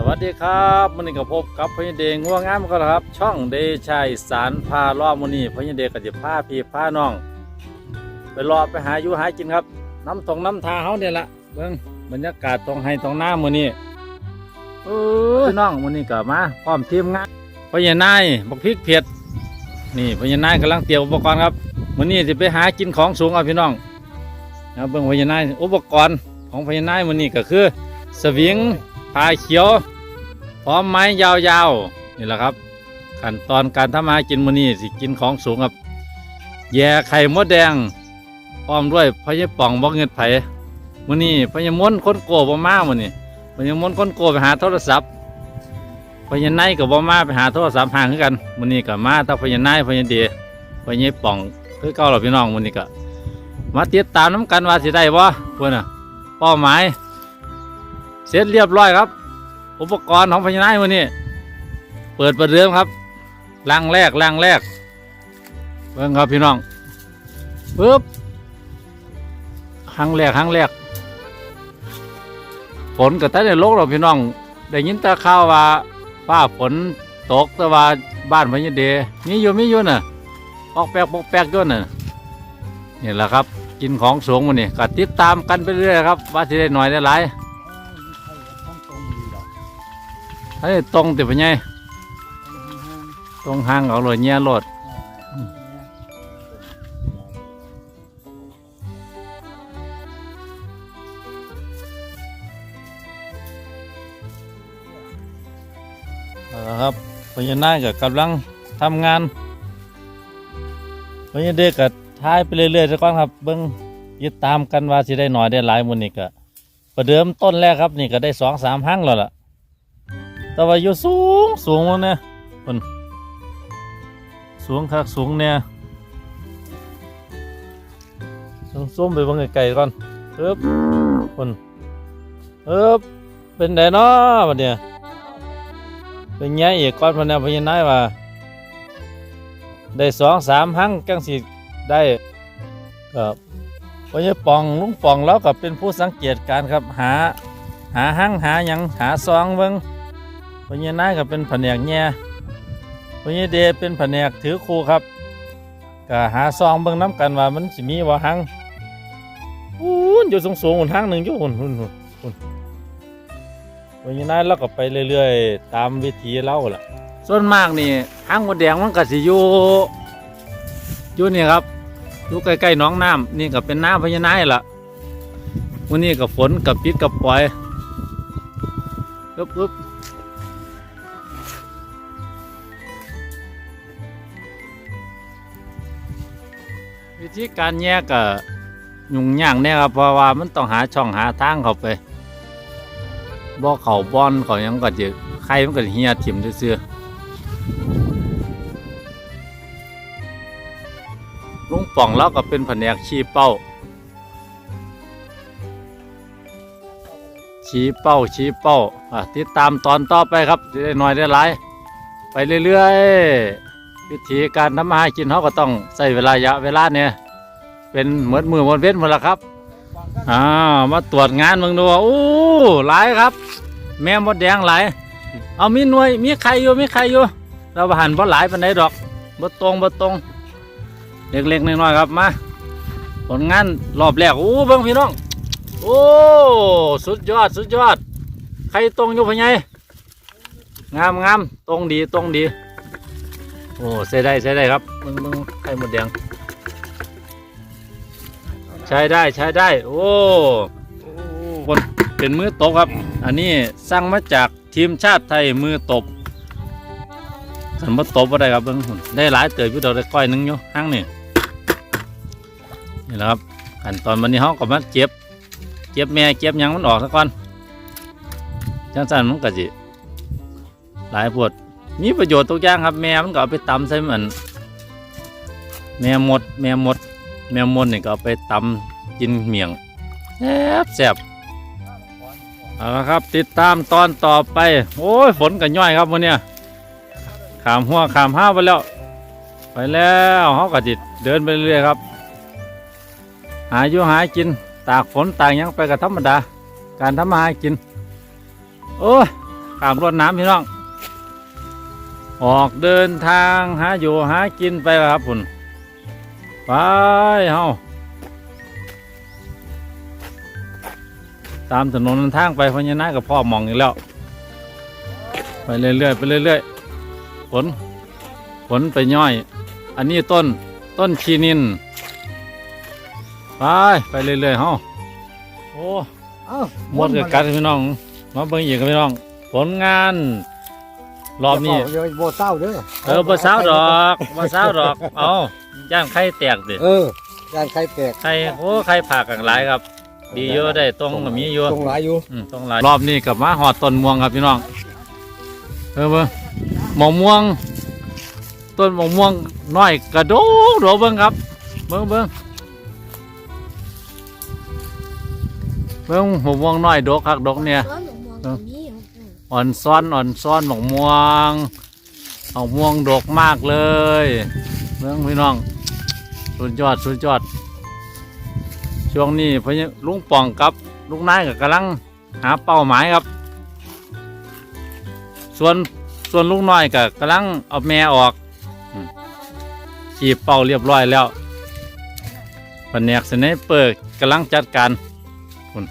สวัสดีครับมันนี้ก็พบกับพญเดงงัวงามก็ครับ ช่องเดชัยสารพาล่อมันนี้พญเดก็จะพาพี่พาน้อง ไปรอไปหาอยู่หากินครับ น้ำตรงน้ำทาเขาเนี่ยละเบิ่งบรรยากาศตรงไฮตรงหน้ามือนี้เออพี่น้องมือนี้ก็มาพร้อมทีมงานพญานายบักพริกเผ็ดนี่พญานายกำลังเตรียมอุปกรณ์ครับมือนี้จะไปหากินของสูงเอาพี่น้องนะเบิ่งพญานายอุปกรณ์ของพญานายมือนี้ก็คือสวิงาเขียว พร้อมไม้ยาวๆ นี่แหละครับ ขั้นตอนการทำมาหากินมื้อนี้สิกินของสูงครับ แย่ไข่มดแดงพร้อมด้วยพญป่องบอกเงินไผมื้อนี้พญมนคนโกบ่มามื้อนี้พญมนคนโกไปหาโทรศัพท์พญไนกับบ่มาไปหาโทรศัพท์ห่างคือกันมื้อนี้ก็มาถ้าพญไนพญเดพญป่องคือเก่าหรอพี่น้องมื้อนี้ก็มาติดตามน้ำกันว่าสิได้บ่เพื่อนน่ะเป้าหมาย เสร็จเรียบร้อยครับ อุปกรณ์ของพญานาควันนี้ เปิดประเดิมครับลังแรกลังแรกเบิ่งครับพี่น้องปึ๊บครั้งแรกครั้งแรกฝนกับแต่ในโลกเราพี่น้อง ได้ยินต่ข่าวว่าฟ้าฝนตกแต่ว่าบ้านพญาเดมีอยู่มีอยู่น่ะปอกแปกปอกแปกด้วยน่ะนี่แหละครับ กินของสูงวันนี้ก็ติดตามกันไปเรื่อยครับ ว่าจะได้หน่อยได้หลาย เฮ้ยตรงติปะไงตรงห้างเอาเลยเนี่ยรถเอาละครับพญานาคก็กำลังทำงานพญาเด็กก็ท้ายไปเรื่อยๆสักก่อนครับ เบิ้งยึดตามกันว่าสิได้หน่อยได้หลายมุนนี่ก็ประเดิมต้นแรกครับนี่ก็ได้สองสามห้างแล้วล่ะ แต่ว่าอยู่สูงสูงมันเนี่ยคนสูงคักสูงเนี่ยสูงส้มไปบางไกลๆก่อนเอ๊บคนเอ๊บเป็นไดเนาะบัดเนี่ยเป็นไงอีกก้อนพันเนี่ยพญานายว่าได้สองสามหังจังสิได้ก็พญาปองลุงปองแล้วก็เป็นผู้สังเกตการครับหาหาหังหาหยังหาซองเบิ่ง พญานายก็เป็นแผนกแง่พญาเดชเป็นแผนกถือครูครับก็หาซองเบิ่งน้ำกันว่ามันสิมีว่าหังอู้นอยู่สูงสูงหุ่นหังหนึ่งอยู่หุ่นหุ่นหุ่นหุ่นพญานายเราก็ไปเรื่อยๆ ตามวิธีเล่าล่ะ ส่วนมากนี่หังมดแดงมันก็สิอยู่อยู่นี่ครับอยู่ใกล้ๆน้องน้ำนี่ก็เป็นน้ำพญานายล่ะวันนี้กับฝนกับปิดกับปล่อยปึ๊บปึ๊บ ธีการแยกก็ยุ่งยากแน่ครับเพราะว่ามันต้องหาช่องหาทางเข้าไปบ่เขาบอนเขาหยังก็จะใครมันก็สิเฮียถิ่มซื่อๆลุงป่องแล้วก็เป็นแผนกชี้เป้า ชี้เป้าชี้เป้าอะติดตามตอนต่อไปครับจะได้หน่อยได้หลายไปเรื่อยๆวิธีการทำมาหากินเขาก็ต้องใส่เวลาระยะเวลาเนี่ย เป็นเหมือนมือวันเว้นหมดละครับอ่ามาตรวจงานมึงดูว่าโอ้หลายครับ แม่มดแดงหลายเอามีหน่วยมีใครอยู่มีใครอยู่เราหันบ่หลายปานใดดอกบ่ตรงบ่ตรงเล็กๆน้อยๆครับมาผลงานรอบแรกโอ้เบิ่งพี่น้องโอ้สุดยอดสุดยอด ใครตรงอยู่พไงงามงามตรงดีตรงดี โอ้ใช้ได้ใช้ได้ครับมึงมึงไข่หมดแดง ใช้ได้ใช้ได้ โอ้คนเป็นมือตบครับ อันนี้สร้างมาจากทีมชาติไทยมือตบสันมาตบอะไรครับเบิ่งหุ่นได้หลายเติบอยู่ดอกได้ก้อยหนึงอยู่ห้างนี่นี่แหละครับขั้นตอนวันนี้เขาก็มาเจ็บ เจ็บแม่เจ็บยังมันออกซะก่อนจังสันมันก็จิหลายปวดมีประโยชน์ทุกอย่างครับ แม่มันก็เอาไปตำใส่เหมือนแม่หมด แม่หมด แม่มดเนี่ยก็เอาไปตำกินเมียงแซ่บแซ่บเอาละครับ ติดตามตอนต่อไป โอ้ยฝนกันย่อยครับวันเนี้ยขามหัวขามห้าวไปแล้ว ไปแล้วเขาก็จิตเดินไปเรื่อยครับ หาอยู่หากิน ตากฝนตากยังไปกับธรรมดา การทำมาหากิน โอ้ยขามรวดน้ำพี่น้อง ออกเดินทางหาอยู่หากินไปแล้วครับคุณ ไปเฮาตามถนนทางไปพญานาคกับพ่อมองอีกแล้ว ไปเรื่อยๆไปเรื่อยๆผลผลไปย่อย อันนี้ต้นต้นชีนิน ไปไปเรื่อยๆเฮาโอ้เอ้าหมดกับกัดพี่น้องมาเบิ่งอีกครับพี่น้อง ผลงาน รอบนี้เดี๋ยวโบเศร้าเด้อเออบ่สาวดอกบ่สาวดอก เอาย่างไข่แตกดิเออการใครแตกไข่โอ้ไข่ผักกันหลายครับ ดีเยอะได้ตรงก็มีอยู่ตรงหลายอยู่อืมตรงหลายรอบนี้กับมาหอดต้นม่วงครับพี่น้องเออเบิ่งหมองม่วง ต้นหมองม่วงน้อยกระโดดโดดเบิ่งครับ เบิ่งเบิ่งเบิ่งหมองม่วงน้อยดกคักดกเนี่ยร้ อ่อนซ้อนอ่อนซ้อนหมองม่วงเอาม่วงดกมากเลยเมืองพี่น้องสุดยอดสุดยอด ช่วงนี้พญลุงป่องกับลุงนายก็กำลังหาเป้าหมายครับ ส่วนส่วนลุงน้อยก็กำลังเอาแม่ออกอีบเป้าเรียบร้อยแล้วแผนกสไนเปอร์กำลังจัดการคุณ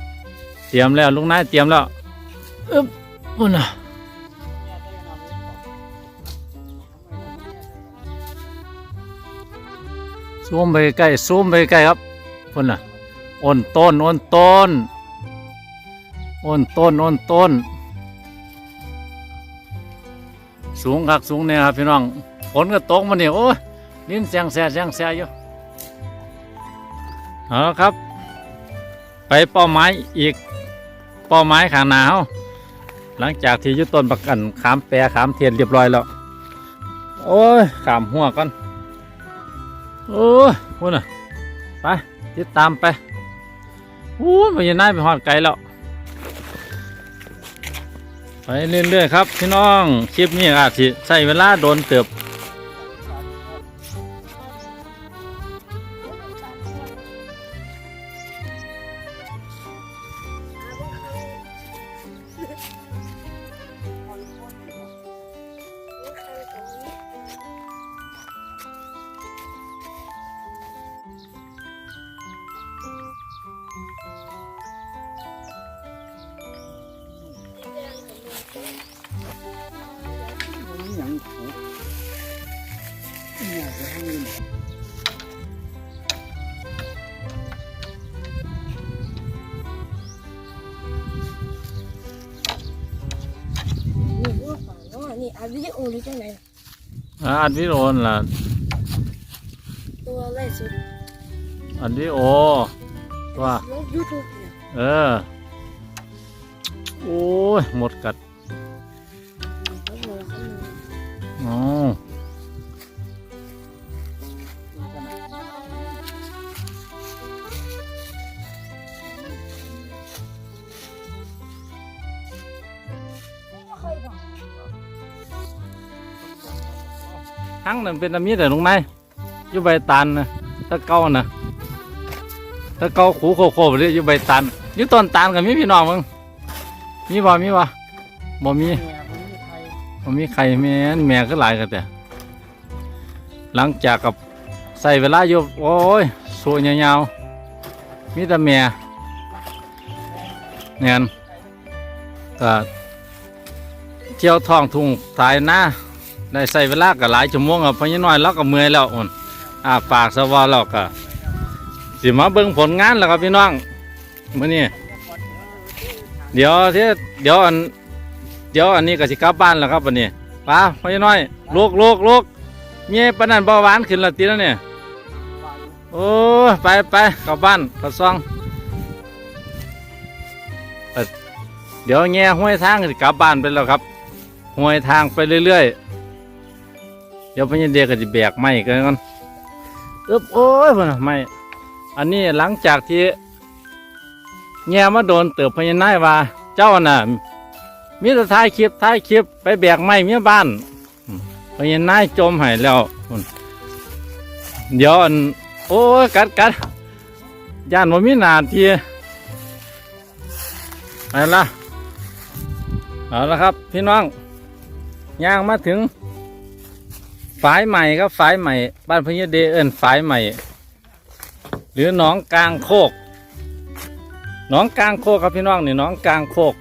เตรียมแล้วลุงนายเตรียมแล้วอึ๊บ พุ่นน่ะซูมไปใกล้ซูมไปใกล้ครับพุ่นน่ะอ้นต้นอ้นต้นอ้นต้นอ้นต้น สูงครับสูงเนี่ยครับพี่น้องฝนก็ตกมาเนี่ยโอ้ยลิ้นแสงแสแสงแสอยู่เอาครับ ไปเป้าหมายอีก เป้าหมายข้างหน้าเฮา หลังจากที่ยุต้นประกันขามแปรขามเทียนเรียบร้อยแล้ว โอ้ยขามหัวก่อนโอ้ยพูดน่ะไปติดตามไปโอ้ยมันยังน่าไปหอดไกลแล้วไปเรื่อยๆครับ พี่น้องคลิปนี้อาจจะใช้เวลาโดนเติบ นาะนี่อัดวิดีโอหรือจังไหนอ่าอันวิดีโอนั่นล่ะ ตัวแรกสุดอันวิดีโอว่าลงยูทูบเนี่ยเออ โอ้ย หมดกัดเขาบอกเขาหนึ่งอ๋อ ทั้งนั้นเป็นอามีแต่ลงในอยู่ใบตานนะตะเกานะตะเกาขูโคโคเลยอยู่ใบตานอยู่ต้นตานกับมีพี่น้องมึงมีบ่มีบ่บ่มีบ่มีใครแม่นแม่ก็หลายกันแต่หลังจากกับใส่เวลาอยู่โอ้ยสูยยาวๆมีแต่แม่เนี่ยก็เที่ยวทองทุ่งทายหน้า ได้ใส่เวลาก็หลายชั่วโมงครับเพราะน้อยเราก็เมื่อยแล้วอ่อนอาปากสวอเราก็สิมาเบิ่งผลงานแล้วครับพี่น้องมื้อนี้เดี๋ยวที่เดี๋ยวอันเดี๋ยวอันนี้ก็สิกลับบ้านแล้วครับวันนี้ป้าพ่อน้อยลูกลูกลูกเมียปนันเบาหวานขึ้นละตีแล้วเนี่ยโอ้ไปไปกลับบ้านกลับซองเดี๋ยวแง่ห้วยทางสิกลับบ้านไปแล้วครับห้วยทางไปเรื่อยๆ ดี๋ยวพญเดียก็จะแบกไม้กันก่อนอึบโอ้ยพุ่นน่ะไม้อันนี้หลังจากที่แง่มาโดนเติบพญานายว่า เจ้าน่ะมีแต่ท้ายคลิปท้ายคลิปไปแบกไม้เมียบ้านพญานายจมหายแล้วเดี๋ยวอันโอ้ยกัดกัดย่านว่ามีหนาทีไปละเอาละครับ พี่น้องย่างมาถึง ฝายใหม่ครับฝายใหม่ บ้านพญเดเอิญฝายใหม่ หรือหนองกลางโคกหนองกลางโคกครับพี่น้องนี่หนองกลางโคก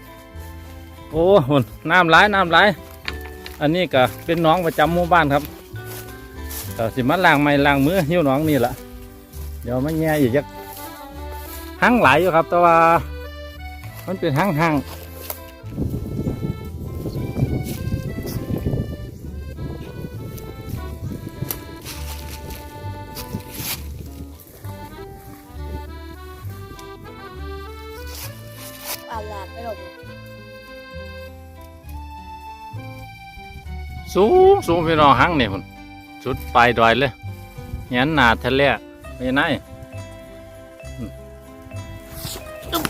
โอ้โหน้ำไหลน้ำไหลอันนี้ก็เป็นหนองประจำหมู่บ้านครับก็สิมาล้างไม้ล้างมือหิ้วหนองนี่แหละเดี๋ยวมันแง่อีกยักหั่งไหลอยู่ครับ แต่ว่า มันเป็นหั่งหั่ง สูงพี่น้องหังนี่พุ่นสุดปลายดอยเลยเงี้ยหนาทะเลไม่ไหนอืมอึ๊บ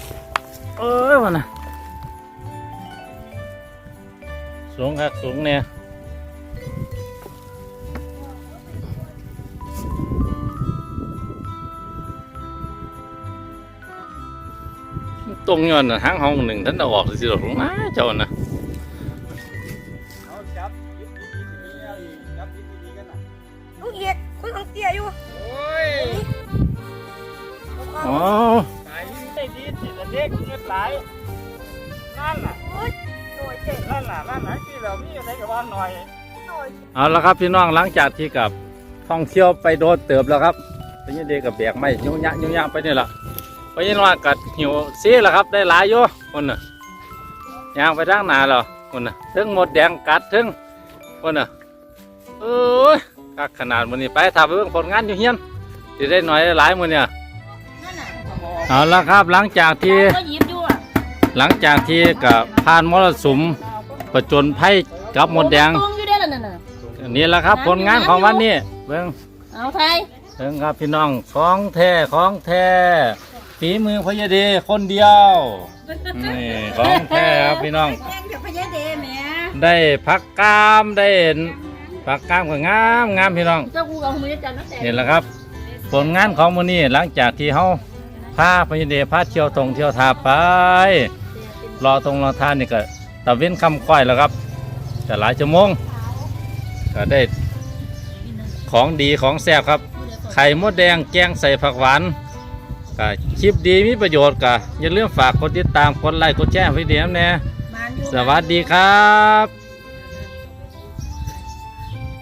เอ้ยวันน่ะสูงครับสูงเนี่ยตรงย้อนน่ะหางห้องหนึ่งท่านเอาออกสิหรอกนะเจ้าน่ะ ตียอยู่โอ้ยอ๋อตายยิ่งได้ดีสิละเด็กเงินหลายนั่นน่ะโอ้ยหน่อยเจ็บนั่นน่ะนั่นน่ะที่เรามีอะไรกับว่าหน่อยหน่อยเอาละครับพี่น้องหลังจากที่กับท่องเที่ยวไปโดนเติบแล้วครับไปยันเดกับแบกไม้ยุ่งยะยุ่งยะไปนี่แหละไปยันว่ากัดหิวซีแล้วครับได้หลายอยู่คนน่ะย่างไปทางหนาแล้วคนน่ะถึงหมดแดงกัดถึงคนน่ะเอ้ย คักขนาดมันนี้ไปทำไปเบิ่งผลงานอยู่เฮียนจะได้หน่อยได้หลายมือเนี่ยนั่นน่ะเอาละครับหลังจากที่ก็ยิบอยู่อะหลังจากที่กับผ่านมรสุมประจนภัยกับหมดแดงตรงอยู่ได้แล้วนั่นน่ะนี่แหละครับผลงานของวันนี้เบิ่งเอาไทยเบิ่งครับพี่น้องของแท้ของแท้ฝีมือพญาเดคนเดียวนี่ของแท้ครับพี่น้องแกงเดี๋ยวพญาเดแม่ได้พักกล้ามได้ พักกล้ามก็งามงามพี่น้อง เจ้ากูกับมือจันนั่นแต่นี่แหละครับ ผลงานของมื้อนี้หลังจากที่เฮาพาพญาเดพาเที่ยวตรงเที่ยวทาไป รอตรงรอทานนี่ก็ตะเว้นคำควายแล้วครับจะหลายชั่วโมงก็ได้ของดีของแซ่บครับ ไข่มดแดงแกงใส่ผักหวานก็คลิปดีมีประโยชน์ก็อย่าลืมฝากกดติดตามกดไลค์กดแชร์ไว้เดียวแน่มันอยู่สวัสดีครับ